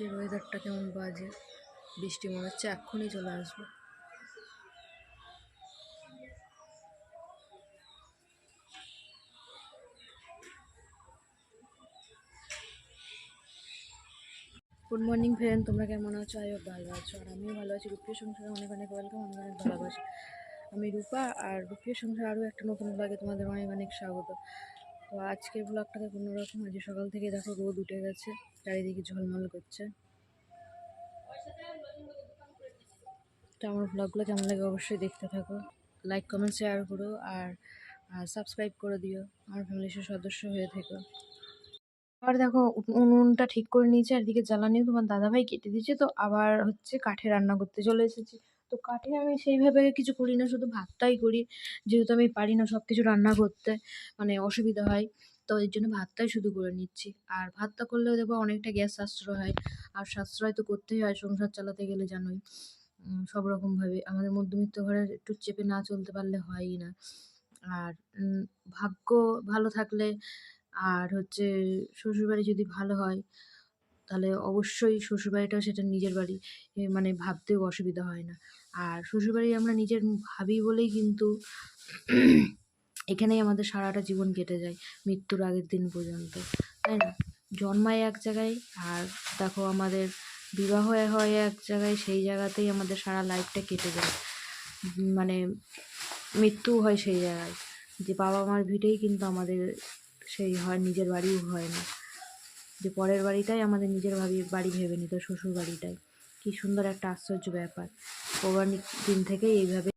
আজকের ওয়েদারটা কেমন বাজে? বৃষ্টি মনে হচ্ছে এক্ষুনি চলে আসবে। গুড মর্নিং ফ্রেন্ড তোমরা কেমন আছো? হোপ ভালো আছো। আর আমিও ভালো আছি। রূপীয় সংসারে অনেক অনেক ওয়েলকাম অনেক অনেক ভালোবাসি। আমি রূপা, আর রূপীয় সংসারে আরও একটা নতুন ব্লগে তোমাদের অনেক অনেক স্বাগত। তো আজকের ব্লগটাতে কোনোরকম আজ সকাল থেকে দেখো রোদ উঠে গেছে, চারিদিকে ঝলমল করছে। তো আমার ব্লগগুলো কেমন লাগে অবশ্যই দেখতে থাকো। লাইক কমেন্ট শেয়ার করো আর সাবস্ক্রাইব করে দিও, আমার ফ্যামিলির সদস্য হয়ে থেকো। আবার দেখো উনুনটা ঠিক করে নিয়েছে, আর এদিকে জ্বালানিও তোমার দাদাভাই কেটে দিয়েছে, তো আবার হচ্ছে কাঠে রান্না করতে চলে এসেছি। তো কাঠে আমি সেইভাবে কিছু করি না, শুধু ভাতটাই করি। যেহেতু আমি পারি না সব কিছু রান্না করতে মানে অসুবিধা হয়, তো এর জন্য ভাতটাই শুধু করে নিচ্ছি। আর ভাতটা করলেও দেখব অনেকটা গ্যাস সাশ্রয় হয়, আর সাশ্রয় তো করতেই হয়, সংসার চালাতে গেলে জানোই। সব রকমভাবে। আমাদের মধ্যবিত্ত ঘরে একটু চেপে না চলতে পারলে হয়ই না। আর ভাগ্য ভালো থাকলে, আর হচ্ছে শ্বশুরবাড়ি যদি ভালো হয়, তাহলে অবশ্যই শ্বশুরবাড়িটাও সেটা নিজের বাড়ি মানে ভাবতেও অসুবিধা হয় না। আর শ্বশুরবাড়ি আমরা নিজের ভাবি বলেই কিন্তু এখানেই আমাদের সারাটা জীবন কেটে যায় মৃত্যুর আগের দিন পর্যন্ত, তাই না? জন্মায় এক জায়গায় আর দেখো আমাদের বিবাহ হয় এক জায়গায়, সেই জায়গাতেই আমাদের সারা লাইফটা কেটে যায়। মানে মৃত্যু হয় সেই জায়গায়। যে বাবা মার ভিটেই কিন্তু আমাদের সেই হয়, নিজের বাড়িও হয় না। যে পরের বাড়িটাই আমাদের নিজের ভাবি, বাড়ি ভেবে নিত শ্বশুর বাড়িটাই কি সুন্দর একটা আশ্চর্য ব্যাপার। পৌরাণিক দিন থেকেই এইভাবে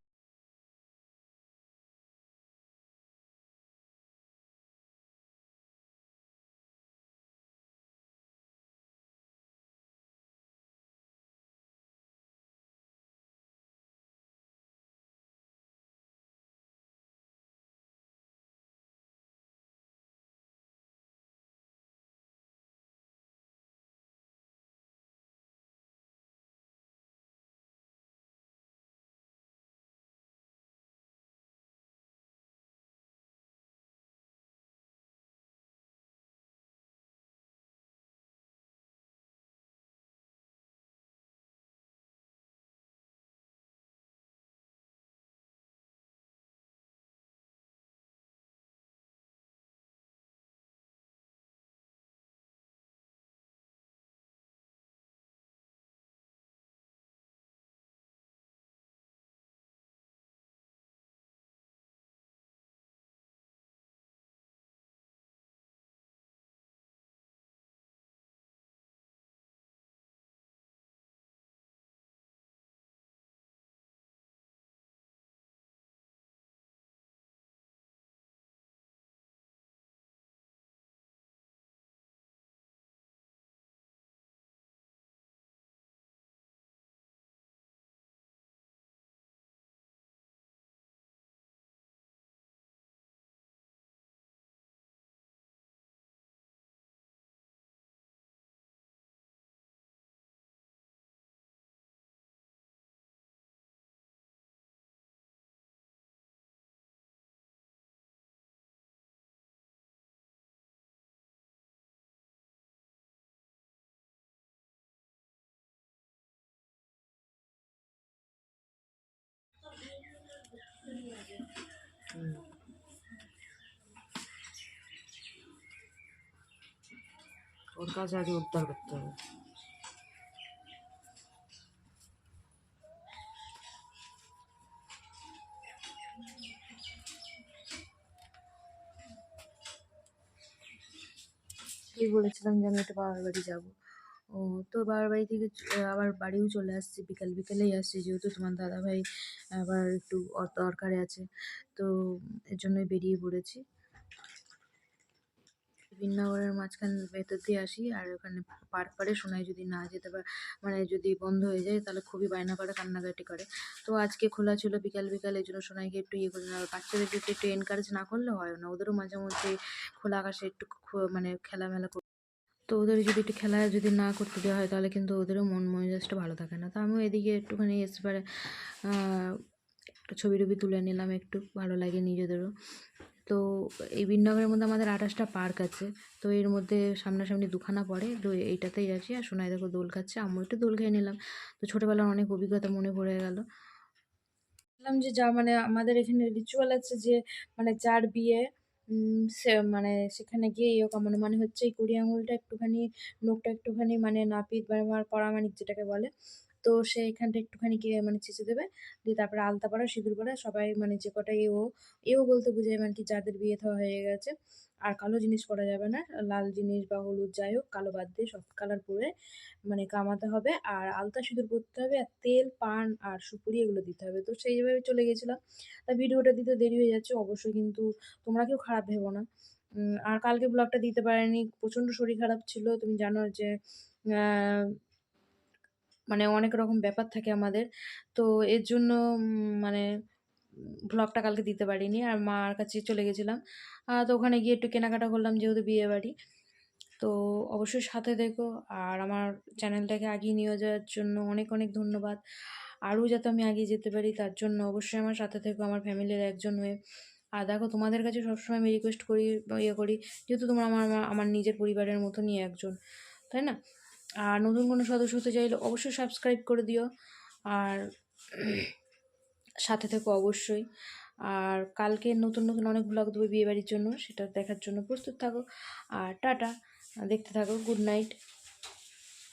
ওর কাছে আগে উদ্ধার করতে হবে এই বলেছিলাম যে আমি একটু বাবার বাড়ি যাব ও, তো বাবার বাড়ি থেকে আবার বাড়িও চলে আসছি, বিকাল বিকালেই আসছি যেহেতু তোমার দাদাভাই আবার একটু দরকারে আছে, তো এর জন্যই বেরিয়ে পড়েছি। বিন্যাগরের মাঝখান ভেতর দিয়ে আসি, আর ওখানে পার পারে শোনায় যদি না যেতে পারে মানে যদি বন্ধ হয়ে যায় তাহলে খুবই বায়না করে, কান্নাকাটি করে। তো আজকে খোলা ছিল বিকাল বিকাল, এই জন্য সোনাইকে একটু ইয়ে করে আর বাচ্চাদেরকে একটু এনকারেজ না করলে হয় না, ওদেরও মাঝে মধ্যে খোলা আকাশে একটু মানে খেলামেলা তো ওদের যদি একটু খেলা যদি না করতে দেওয়া হয়, তাহলে কিন্তু ওদেরও মন মেজাজটা ভালো থাকে না। তো আমিও এদিকে একটুখানি এসে পারে একটু ছবি টবি তুলে নিলাম, একটু ভালো লাগে নিজেদেরও। তো এই বিনগরের মধ্যে আমাদের আঠাশটা পার্ক আছে, তো এর মধ্যে সামনাসামনি দুখানা পড়ে, তো এইটাতেই আছি। আর সোনাই দেখো দোল খাচ্ছে, আমিও একটু দোল খেয়ে নিলাম। তো ছোটোবেলার অনেক অভিজ্ঞতা মনে পড়ে গেল। বললাম যে, যা মানে আমাদের এখানে রিচুয়াল আছে যে মানে যার বিয়ে সে মানে সেখানে গিয়ে ইয়োগা মানে মানে হচ্ছে এই কুড়ি আঙুলটা একটুখানি, নখটা একটুখানি মানে নাপিত ব্যবহার করা মানে যেটাকে বলে তো সে এখানটা একটুখানি মানে চেঁচে দেবে। দিয়ে তারপরে আলতা পরা সিঁদুর পরা সবাই মানে যে কটা এও এও বলতে বোঝায় মানে কি যাদের বিয়ে থা হয়ে গেছে। আর কালো জিনিস পরা যাবে না, লাল জিনিস বা হলুদ যাই হোক, কালো বাদ দিয়ে সব কালার পরে মানে কামাতে হবে। আর আলতা, সিঁদুর পরতে হবে, আর তেল, পান আর সুপুরি এগুলো দিতে হবে। তো সেইভাবে চলে গেছিলাম। তা ভিডিওটা দিতে দেরি হয়ে যাচ্ছে, অবশ্যই কিন্তু তোমরা কেউ খারাপ ভেবো না। আর কালকে ব্লগটা দিতে পারিনি, প্রচণ্ড শরীর খারাপ ছিল। তুমি জানো যে মানে অনেক রকম ব্যাপার থাকে আমাদের। তো এর জন্য মানে ব্লগটা কালকে দিতে পারিনি। আর মার কাছে চলে গেছিলাম। তো ওখানে গিয়ে একটু কেনাকাটা করলাম যেহেতু বিয়ে বাড়ি। তো অবশ্যই সাথে দেখো। আর আমার চ্যানেলটাকে এগিয়ে নিয়ে যাওয়ার জন্য অনেক অনেক ধন্যবাদ। আরও যাতে আমি এগিয়ে যেতে পারি, তার জন্য অবশ্যই আমার সাথে থেকো, আমার ফ্যামিলির একজন হয়ে। আর দেখো, তোমাদের কাছে সবসময় আমি রিকোয়েস্ট করি ইয়ে করি, যেহেতু তোমরা আমার- আমার নিজের পরিবারের মতনই একজন, তাই না? আর নতুন কোনো সদস্য হতে চাইলে অবশ্যই সাবস্ক্রাইব করে দিও। আর সাথে থেকো অবশ্যই। আর কালকে নতুন নতুন অনেক ব্লগ দেবো বিয়েবাড়ির জন্য, সেটা দেখার জন্য প্রস্তুত থাকো। আর টাটা, দেখতে থাকো গুড নাইট